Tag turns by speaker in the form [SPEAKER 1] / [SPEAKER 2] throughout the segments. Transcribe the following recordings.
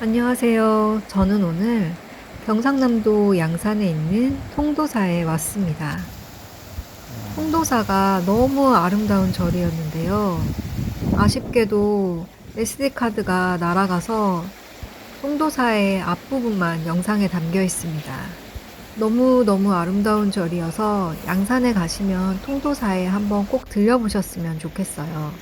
[SPEAKER 1] 안녕하세요. 저는 오늘 경상남도 양산에 있는 통도사에 왔습니다. 통도사가 너무 아름다운 절이었는데요. 아쉽게도 SD카드가 날아가서 통도사의 앞부분만 영상에 담겨 있습니다. 너무너무 아름다운 절이어서 양산에 가시면 통도사에 한번 꼭 들려보셨으면 좋겠어요.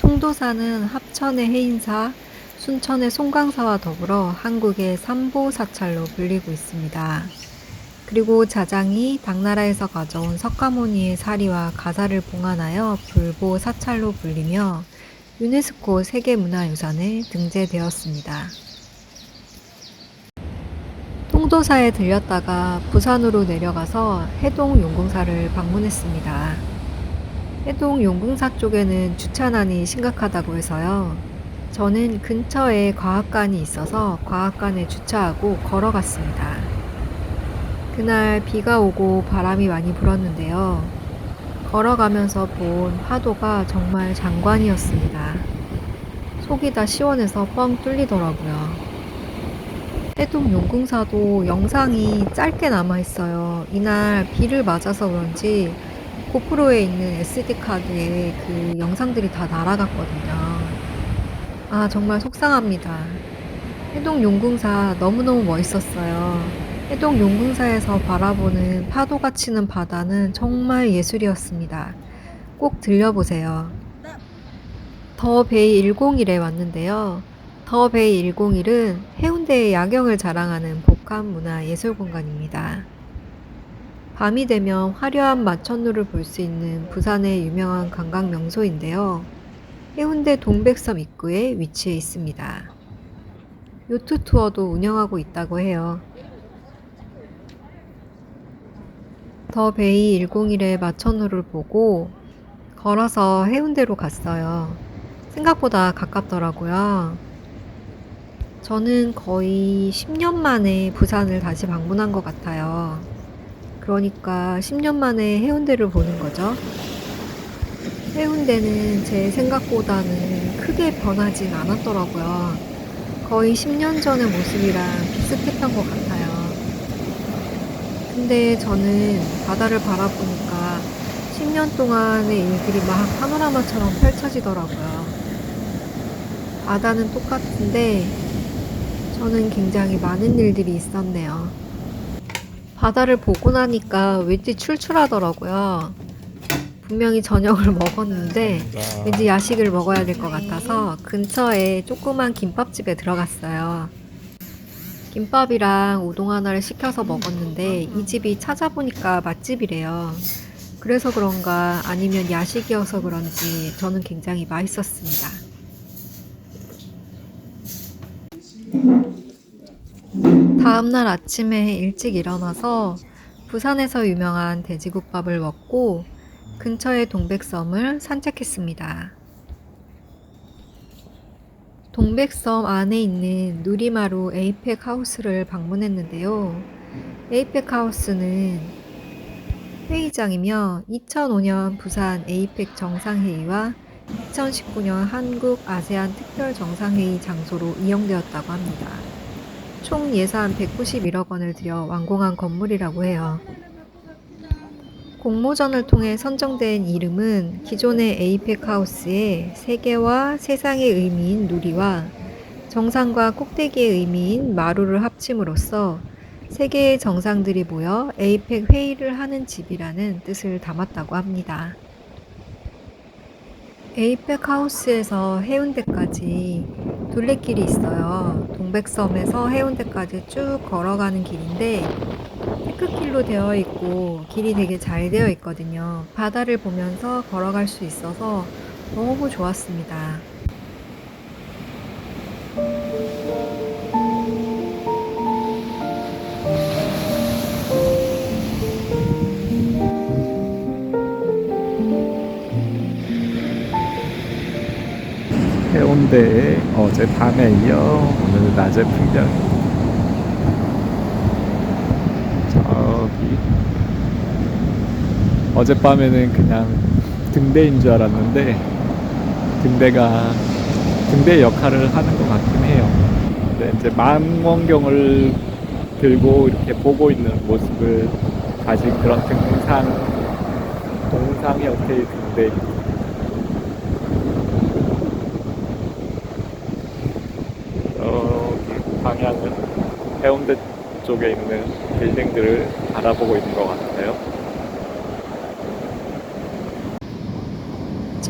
[SPEAKER 1] 통도사는 합천의 해인사, 순천의 송강사와 더불어 한국의 삼보 사찰로 불리고 있습니다. 그리고 자장이 당나라에서 가져온 석가모니의 사리와 가사를 봉안하여 불보 사찰로 불리며 유네스코 세계문화유산에 등재되었습니다. 통도사에 들렸다가 부산으로 내려가서 해동 용궁사를 방문했습니다. 해동 용궁사 쪽에는 주차난이 심각하다고 해서요. 저는 근처에 과학관이 있어서 과학관에 주차하고 걸어갔습니다. 그날 비가 오고 바람이 많이 불었는데요. 걸어가면서 본 파도가 정말 장관이었습니다. 속이 다 시원해서 뻥 뚫리더라고요. 해동 용궁사도 영상이 짧게 남아있어요. 이날 비를 맞아서 그런지 고프로에 있는 SD카드에 그 영상들이 다 날아갔거든요. 아, 정말 속상합니다. 해동 용궁사 너무너무 멋있었어요. 해동 용궁사에서 바라보는 파도가 치는 바다는 정말 예술이었습니다. 꼭 들려보세요. 더 베이 101에 왔는데요. 더 베이 101은 해운대의 야경을 자랑하는 복합 문화 예술 공간입니다. 밤이 되면 화려한 마천루를 볼 수 있는 부산의 유명한 관광 명소인데요. 해운대 동백섬 입구에 위치해 있습니다. 요트 투어도 운영하고 있다고 해요. 더 베이 101의 마천루를 보고 걸어서 해운대로 갔어요. 생각보다 가깝더라고요. 저는 거의 10년 만에 부산을 다시 방문한 것 같아요. 그러니까 10년 만에 해운대를 보는 거죠. 해운대는 제 생각보다는 크게 변하진 않았더라고요. 거의 10년 전의 모습이랑 비슷했던 것 같아요. 근데 저는 바다를 바라보니까 10년 동안의 일들이 막 파노라마처럼 펼쳐지더라고요. 바다는 똑같은데 저는 굉장히 많은 일들이 있었네요. 바다를 보고 나니까 왠지 출출하더라고요. 분명히 저녁을 먹었는데 왠지 야식을 먹어야 될 것 같아서 근처에 조그만 김밥집에 들어갔어요. 김밥이랑 우동 하나를 시켜서 먹었는데 이 집이 찾아보니까 맛집이래요. 그래서 그런가 아니면 야식이어서 그런지 저는 굉장히 맛있었습니다. 다음날 아침에 일찍 일어나서 부산에서 유명한 돼지국밥을 먹고 근처의 동백섬을 산책했습니다. 동백섬 안에 있는 누리마루 에이펙 하우스를 방문했는데요. 에이펙 하우스는 회의장이며 2005년 부산 에이펙 정상회의와 2019년 한국 아세안 특별 정상회의 장소로 이용되었다고 합니다. 총 예산 191억 원을 들여 완공한 건물이라고 해요. 공모전을 통해 선정된 이름은 기존의 에이펙 하우스의 세계와 세상의 의미인 누리와 정상과 꼭대기의 의미인 마루를 합침으로써 세계의 정상들이 모여 에이펙 회의를 하는 집이라는 뜻을 담았다고 합니다. 에이펙 하우스에서 해운대까지 둘레길이 있어요. 동백섬에서 해운대까지 쭉 걸어가는 길인데 테크길로 되어 있고 길이 되게 잘 되어 있거든요. 바다를 보면서 걸어갈 수 있어서 너무 좋았습니다.
[SPEAKER 2] 해운대의 어젯밤에 이어 오늘 낮의 풍경 저기 어젯밤에는 그냥 등대인 줄 알았는데 등대가 등대 역할을 하는 것 같긴 해요 근데 이제 망원경을 들고 이렇게 보고 있는 모습을 가진 그런 등산 동상이 어떻게 있는데 저기 방향은 해운대 쪽에 있는 빌딩들을 바라보고 있는 것 같아요.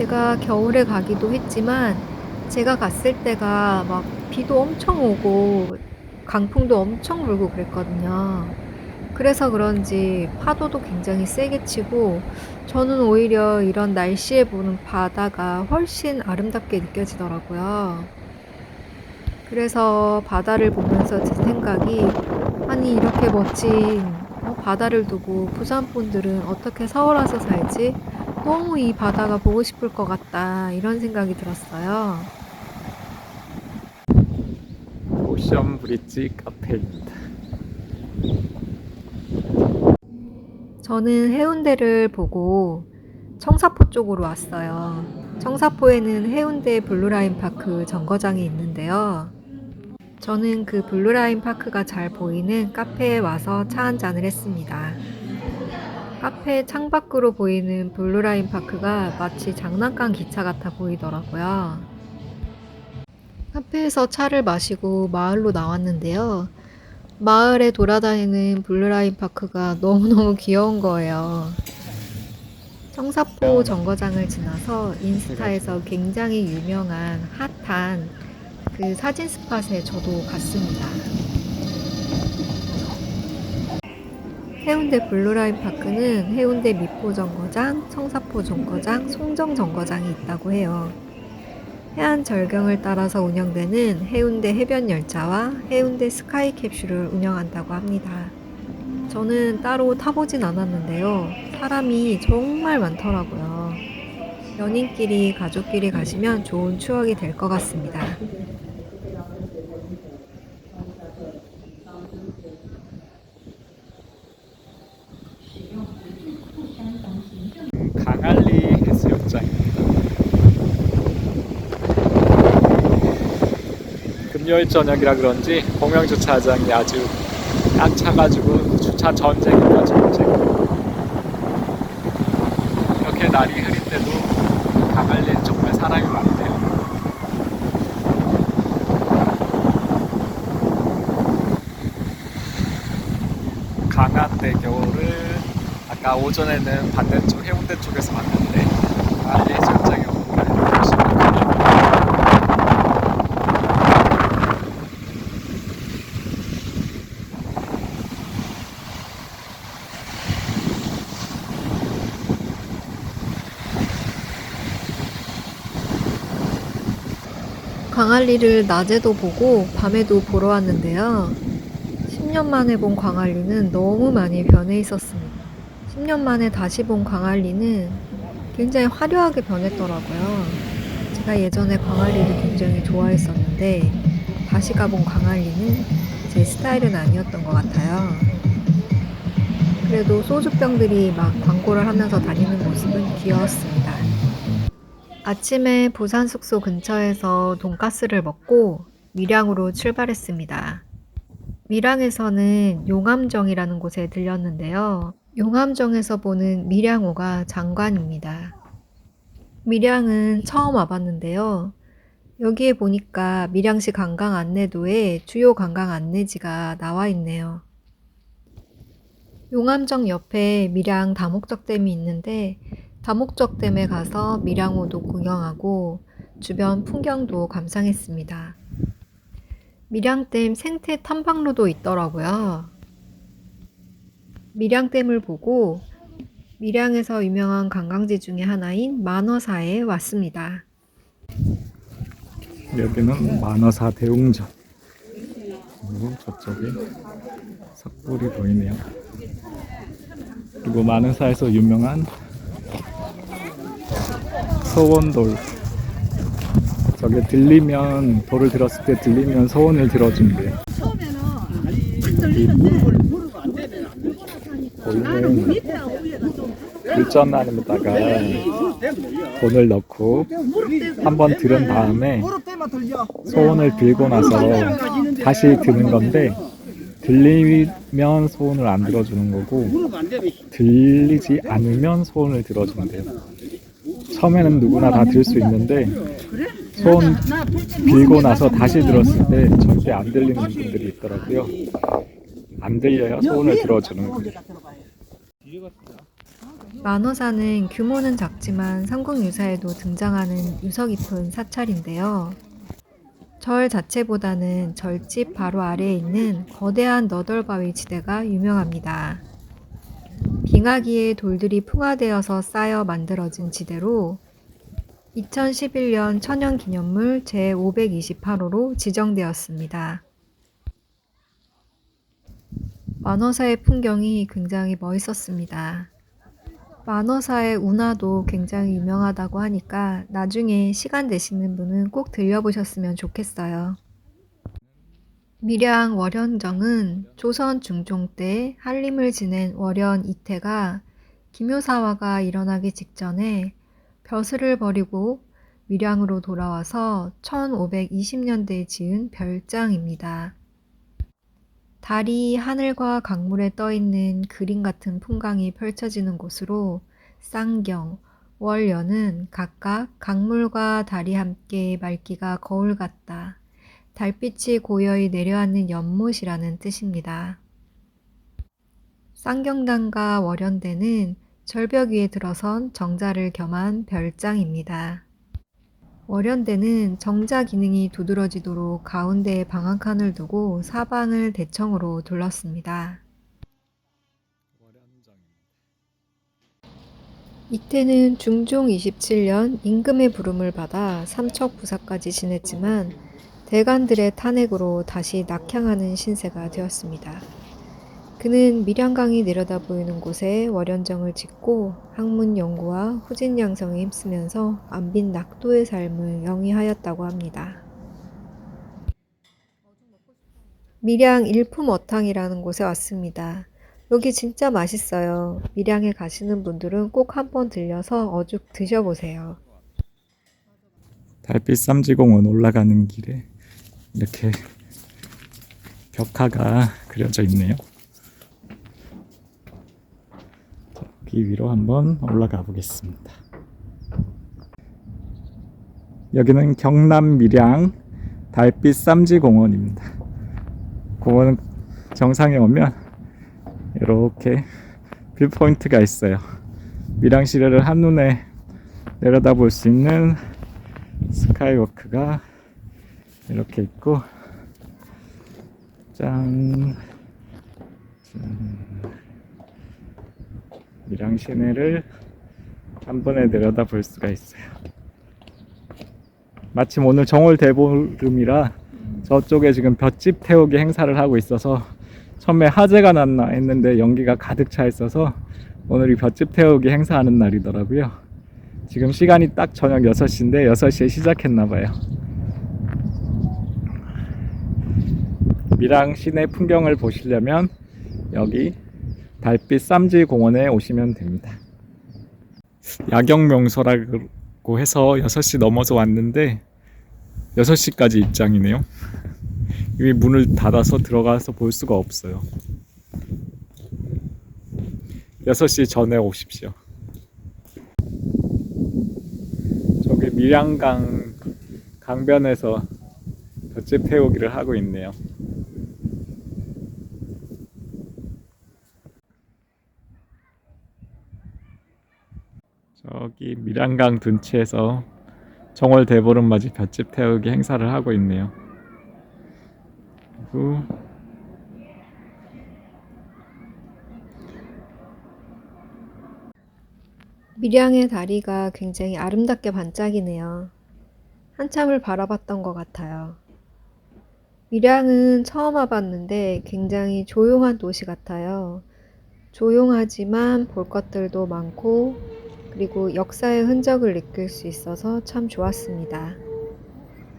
[SPEAKER 1] 제가 겨울에 가기도 했지만 제가 갔을 때가 막 비도 엄청 오고 강풍도 엄청 불고 그랬거든요. 그래서 그런지 파도도 굉장히 세게 치고 저는 오히려 이런 날씨에 보는 바다가 훨씬 아름답게 느껴지더라고요. 그래서 바다를 보면서 든 생각이 아니 이렇게 멋진 어, 바다를 두고 부산 분들은 어떻게 서울 와서 살지? 너무 이 바다가 보고 싶을 것 같다 이런 생각이 들었어요.
[SPEAKER 2] 오션 브릿지 카페입니다.
[SPEAKER 1] 저는 해운대를 보고 청사포 쪽으로 왔어요. 청사포에는 해운대 블루라인 파크 정거장이 있는데요. 저는 그 블루라인 파크가 잘 보이는 카페에 와서 차 한 잔을 했습니다. 카페 창밖으로 보이는 블루라인 파크가 마치 장난감 기차 같아 보이더라고요. 카페에서 차를 마시고 마을로 나왔는데요. 마을에 돌아다니는 블루라인 파크가 너무너무 귀여운 거예요. 청사포 정거장을 지나서 인스타에서 굉장히 유명한 핫한 그 사진 스팟에 저도 갔습니다. 해운대 블루라인 파크는 해운대 미포 정거장, 청사포 정거장, 송정 정거장이 있다고 해요. 해안 절경을 따라서 운영되는 해운대 해변 열차와 해운대 스카이 캡슐을 운영한다고 합니다. 저는 따로 타보진 않았는데요. 사람이 정말 많더라고요. 연인끼리, 가족끼리 가시면 좋은 추억이 될 것 같습니다.
[SPEAKER 2] 강알리 해수욕장입니다. 금요일 저녁이라 그런지 공영 주차장이 아주 꽉 차가지고 주차 전쟁입니다 전쟁. 이렇게 날이 흐린데도 강알리엔 정말 사람이 많네요. 강한대교를 아까 오전에는 반대쪽 해운대 쪽에서 봤는데 강한리 해수욕장에 오니까 훨씬 많네요.
[SPEAKER 1] 광안리를 낮에도 보고 밤에도 보러 왔는데요. 10년 만에 본 광안리는 너무 많이 변해 있었습니다. 10년 만에 다시 본 광안리는 굉장히 화려하게 변했더라고요. 제가 예전에 광안리를 굉장히 좋아했었는데 다시 가본 광안리는 제 스타일은 아니었던 것 같아요. 그래도 소주병들이 막 광고를 하면서 다니는 모습은 귀여웠습니다. 아침에 부산 숙소 근처에서 돈가스를 먹고 밀양으로 출발했습니다. 밀양에서는 용암정이라는 곳에 들렸는데요. 용암정에서 보는 밀양호가 장관입니다. 밀양은 처음 와봤는데요. 여기에 보니까 밀양시 관광 안내도에 주요 관광 안내지가 나와 있네요. 용암정 옆에 밀양 다목적댐이 있는데 다목적댐에 가서 밀양호도 구경하고 주변 풍경도 감상했습니다. 밀양댐 생태 탐방로도 있더라고요. 밀양댐을 보고 밀양에서 유명한 관광지 중에 하나인 만어사에 왔습니다.
[SPEAKER 2] 여기는 만어사 대웅전. 그리고 저쪽에 석굴이 보이네요. 그리고 만어사에서 유명한 소원돌. 저게 들리면 돌을 들었을 때 들리면 소원을 들어준대. 보이는 물전나무다가 돈을 넣고 한 번 들은 다음에. 소원을 빌고 나서 다시 드는 건데 들리면 소원을 안 들어주는 거고 들리지 않으면 소원을 들어준대요. 처음에는 누구나 다 들 수 있는데 소원 빌고 나서 다시 들었을 때 절대 안 들리는 분들이 있더라고요. 안 들려야 소원을 들어주는 거예요.
[SPEAKER 1] 만호사는 규모는 작지만 삼국유사에도 등장하는 유서 깊은 사찰인데요. 절 자체보다는 절집 바로 아래에 있는 거대한 너덜바위 지대가 유명합니다. 빙하기에 돌들이 풍화되어서 쌓여 만들어진 지대로 2011년 천연기념물 제528호로 지정되었습니다. 만호사의 풍경이 굉장히 멋있었습니다. 만호사의 운하도 굉장히 유명하다고 하니까 나중에 시간 되시는 분은 꼭 들려보셨으면 좋겠어요. 밀양 월현정은 조선 중종 때 한림을 지낸 월현 이태가 기묘사화가 일어나기 직전에 벼슬을 버리고 밀양으로 돌아와서 1520년대에 지은 별장입니다. 달이 하늘과 강물에 떠 있는 그림 같은 풍광이 펼쳐지는 곳으로 쌍경, 월연은 각각 강물과 달이 함께 맑기가 거울 같다. 달빛이 고요히 내려앉는 연못이라는 뜻입니다. 쌍경단과 월연대는 절벽 위에 들어선 정자를 겸한 별장입니다. 월연대는 정자 기능이 두드러지도록 가운데에 방한칸을 두고 사방을 대청으로 둘렀습니다. 이태는 중종 27년 임금의 부름을 받아 삼척 부사까지 지냈지만 대관들의 탄핵으로 다시 낙향하는 신세가 되었습니다. 그는 밀양강이 내려다 보이는 곳에 월연정을 짓고 학문 연구와 후진 양성에 힘쓰면서 안빈 낙도의 삶을 영위하였다고 합니다. 밀양 일품어탕이라는 곳에 왔습니다. 여기 진짜 맛있어요. 밀양에 가시는 분들은 꼭 한번 들려서 어죽 드셔보세요.
[SPEAKER 2] 달빛 삼지공원 올라가는 길에 이렇게 벽화가 그려져 있네요. 여기 위로 한번 올라가 보겠습니다. 여기는 경남 밀양 달빛 삼지공원입니다. 공원 정상에 오면 이렇게 뷰포인트가 있어요. 밀양 시내를 한눈에 내려다 볼 수 있는 스카이워크가 이렇게 있고 짠, 짠. 밀양 시내를 한 번에 내려다 볼 수가 있어요. 마침 오늘 정월 대보름이라 저쪽에 지금 볏짚 태우기 행사를 하고 있어서 처음에 화재가 났나 했는데 연기가 가득 차 있어서 오늘이 볏짚 태우기 행사하는 날이더라고요. 지금 시간이 딱 저녁 6시인데 6시에 시작했나 봐요. 밀양 시내 풍경을 보시려면 여기 달빛 쌈지 공원에 오시면 됩니다. 야경 명소라고 해서 6시 넘어서 왔는데 6시까지 입장이네요. 이미 문을 닫아서 들어가서 볼 수가 없어요. 6시 전에 오십시오. 저기 밀양강 강변에서 볏짚 태우기를 하고 있네요. 저기 밀양강 둔치에서 정월 대보름 맞이 볏짚 태우기 행사를 하고 있네요. 그리고
[SPEAKER 1] 밀양의 다리가 굉장히 아름답게 반짝이네요. 한참을 바라봤던 것 같아요. 밀양은 처음 와봤는데 굉장히 조용한 도시 같아요. 조용하지만 볼 것들도 많고 그리고 역사의 흔적을 느낄 수 있어서 참 좋았습니다.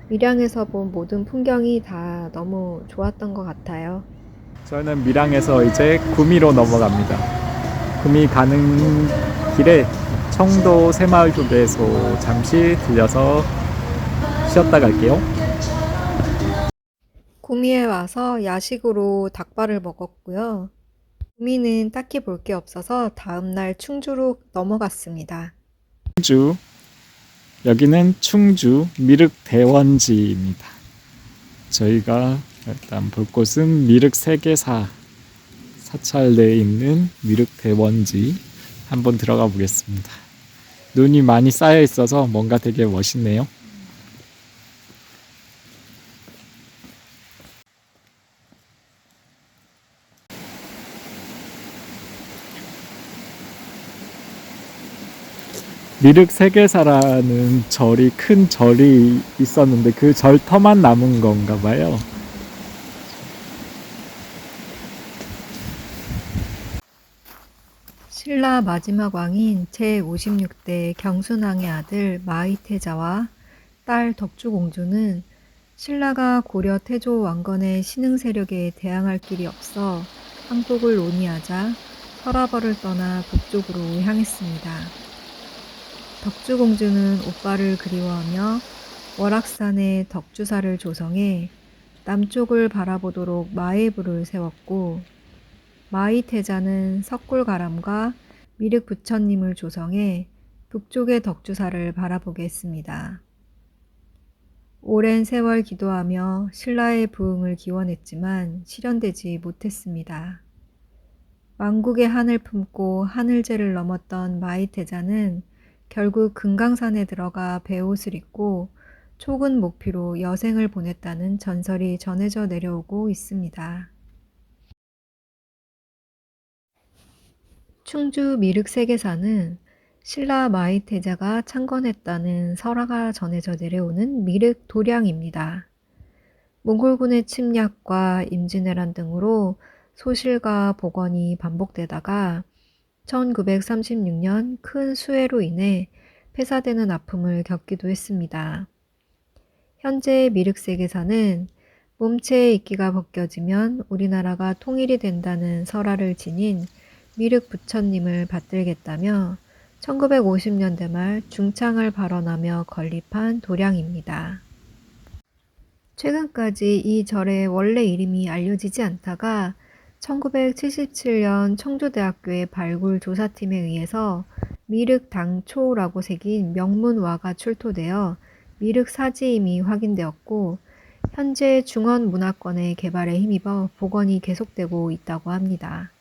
[SPEAKER 1] 밀양에서 본 모든 풍경이 다 너무 좋았던 것 같아요.
[SPEAKER 2] 저는 밀양에서 이제 구미로 넘어갑니다. 구미 가는 길에 청도 새마을 휴게소 잠시 들려서 쉬었다 갈게요.
[SPEAKER 1] 구미에 와서 야식으로 닭발을 먹었고요. 구미는 딱히 볼 게 없어서 다음날 충주로 넘어갔습니다.
[SPEAKER 2] 충주 여기는 충주 미륵 대원지입니다. 저희가 일단 볼 곳은 미륵 세계사 사찰 내에 있는 미륵 대원지 한번 들어가 보겠습니다. 눈이 많이 쌓여 있어서 뭔가 되게 멋있네요. 미륵 세계사라는 절이 큰 절이 있었는데 그 절터만 남은 건가 봐요.
[SPEAKER 1] 신라 마지막 왕인 제56대 경순왕의 아들 마이태자와 딸 덕주공주는 신라가 고려 태조 왕건의 신흥 세력에 대항할 길이 없어 항복을 논의하자 서라벌을 떠나 북쪽으로 향했습니다. 덕주공주는 오빠를 그리워하며 월악산에 덕주사를 조성해 남쪽을 바라보도록 마애부를 세웠고 마이태자는 석굴가람과 미륵 부처님을 조성해 북쪽의 덕주사를 바라보게 했습니다. 오랜 세월 기도하며 신라의 부흥을 기원했지만 실현되지 못했습니다. 왕국의 한을 품고 하늘제를 넘었던 마이태자는 결국 금강산에 들어가 배옷을 입고 촉은 목피로 여생을 보냈다는 전설이 전해져 내려오고 있습니다. 충주 미륵세계사는 신라 마이태자가 창건했다는 설화가 전해져 내려오는 미륵 도량입니다. 몽골군의 침략과 임진왜란 등으로 소실과 복원이 반복되다가 1936년 큰 수해로 인해 폐사되는 아픔을 겪기도 했습니다. 현재 미륵세계사는 몸체의 이끼가 벗겨지면 우리나라가 통일이 된다는 설화를 지닌 미륵 부처님을 받들겠다며 1950년대 말 중창을 발언하며 건립한 도량입니다. 최근까지 이 절의 원래 이름이 알려지지 않다가 1977년 청주대학교의 발굴 조사팀에 의해서 미륵당초라고 새긴 명문화가 출토되어 미륵 사지임이 확인되었고 현재 중원문화권의 개발에 힘입어 복원이 계속되고 있다고 합니다.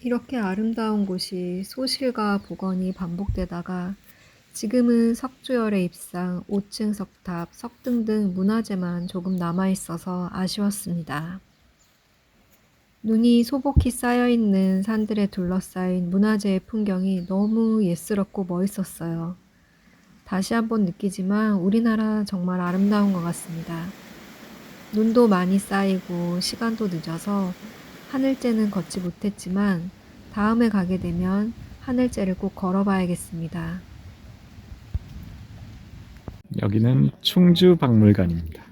[SPEAKER 1] 이렇게 아름다운 곳이 소실과 복원이 반복되다가 지금은 석주열의 입상, 5층 석탑, 석등 등 문화재만 조금 남아있어서 아쉬웠습니다. 눈이 소복히 쌓여있는 산들에 둘러싸인 문화재의 풍경이 너무 예스럽고 멋있었어요. 다시 한번 느끼지만 우리나라 정말 아름다운 것 같습니다. 눈도 많이 쌓이고 시간도 늦어서 하늘째는 걷지 못했지만 다음에 가게 되면 하늘째를 꼭 걸어봐야겠습니다.
[SPEAKER 2] 여기는 충주박물관입니다.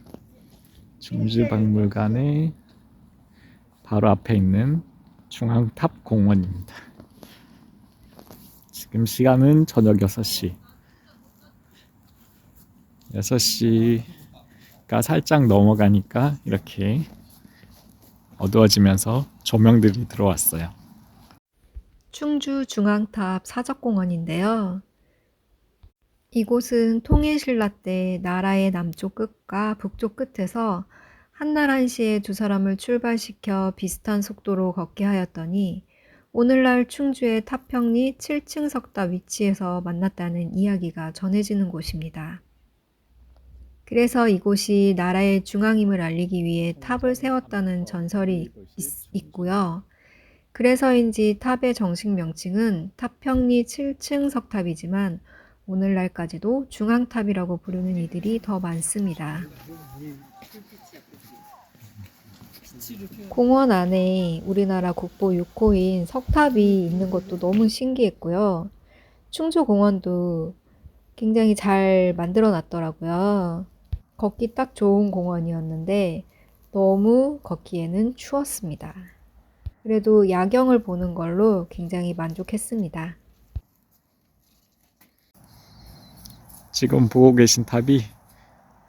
[SPEAKER 2] 충주박물관의 바로 앞에 있는 중앙탑 공원입니다. 지금 시간은 저녁 6시. 6시가 살짝 넘어가니까 이렇게 어두워지면서 조명들이 들어왔어요.
[SPEAKER 1] 충주 중앙탑 사적공원인데요. 이곳은 통일신라 때 나라의 남쪽 끝과 북쪽 끝에서 한날 한시에 두 사람을 출발시켜 비슷한 속도로 걷게 하였더니 오늘날 충주의 타평리 7층 석탑 위치에서 만났다는 이야기가 전해지는 곳입니다. 그래서 이곳이 나라의 중앙임을 알리기 위해 탑을 세웠다는 전설이 있, 있고요. 그래서인지 탑의 정식 명칭은 타평리 7층 석탑이지만 오늘날까지도 중앙탑이라고 부르는 이들이 더 많습니다. 공원 안에 우리나라 국보 6호인 석탑이 있는 것도 너무 신기했고요. 충주공원도 굉장히 잘 만들어 놨더라고요. 걷기 딱 좋은 공원이었는데 너무 걷기에는 추웠습니다. 그래도 야경을 보는 걸로 굉장히 만족했습니다.
[SPEAKER 2] 지금 보고 계신 탑이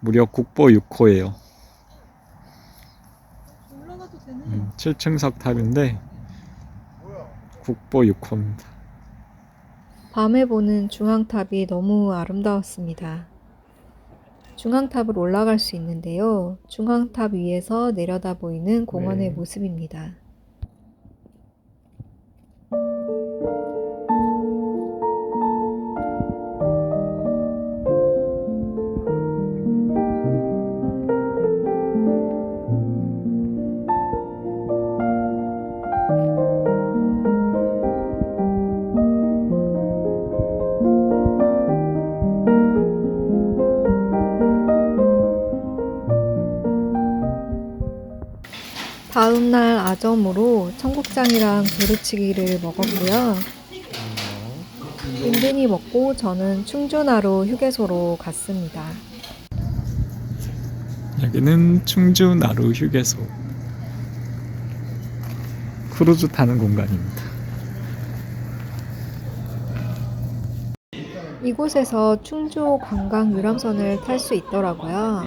[SPEAKER 2] 무려 국보 6호예요.
[SPEAKER 1] 올라가도 되네.
[SPEAKER 2] 음, 7층석 탑인데 국보 6호입니다.
[SPEAKER 1] 밤에 보는 중앙탑이 너무 아름다웠습니다. 중앙탑을 올라갈 수 있는데요. 중앙탑 위에서 내려다 보이는 공원의
[SPEAKER 2] 네.
[SPEAKER 1] 모습입니다. 날 아점으로 청국장이랑 두루치기를 먹었고요. 든든히 먹고 저는 충주나루 휴게소로 갔습니다.
[SPEAKER 2] 여기는 충주 나루 휴게소 크루즈 타는 공간입니다.
[SPEAKER 1] 이곳에서 충주 관광 유람선을 탈 수 있더라고요.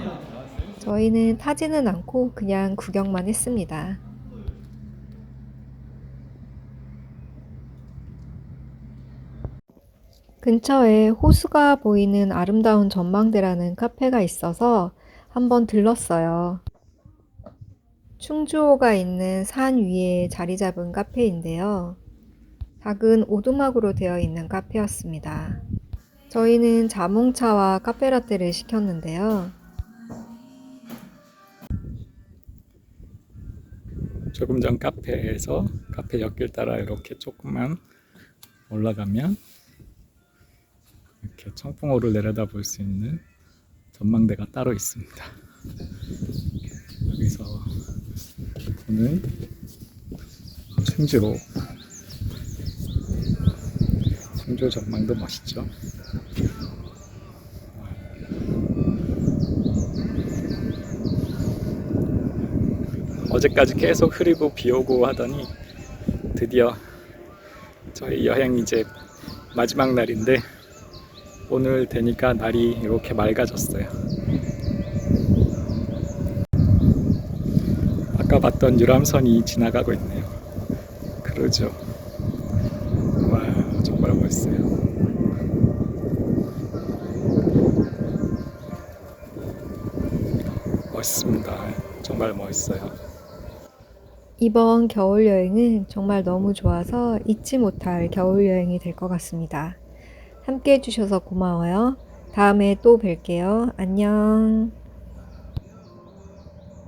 [SPEAKER 1] 저희는 타지는 않고 그냥 구경만 했습니다. 근처에 호수가 보이는 아름다운 전망대라는 카페가 있어서 한번 들렀어요. 충주호가 있는 산 위에 자리 잡은 카페인데요. 작은 오두막으로 되어 있는 카페였습니다. 저희는 자몽차와 카페라떼를 시켰는데요.
[SPEAKER 2] 조금 전 카페에서 카페 옆길 따라 이렇게 조금만 올라가면 이렇게 청풍호를 내려다 볼 수 있는 전망대가 따로 있습니다. 여기서 보는 충주호 충주 전망도 멋있죠. 어제까지 계속 흐리고 비 오고 하더니 드디어 저희 여행 이제 마지막 날인데 오늘 되니까 날이 이렇게 맑아졌어요. 아까 봤던 유람선이 지나가고 있네요. 그러죠. 와 정말 멋있어요. 멋있습니다. 정말 멋있어요.
[SPEAKER 1] 이번 겨울 여행은 정말 너무 좋아서 잊지 못할 겨울 여행이 될 것 같습니다. 함께 해주셔서 고마워요. 다음에 또 뵐게요. 안녕.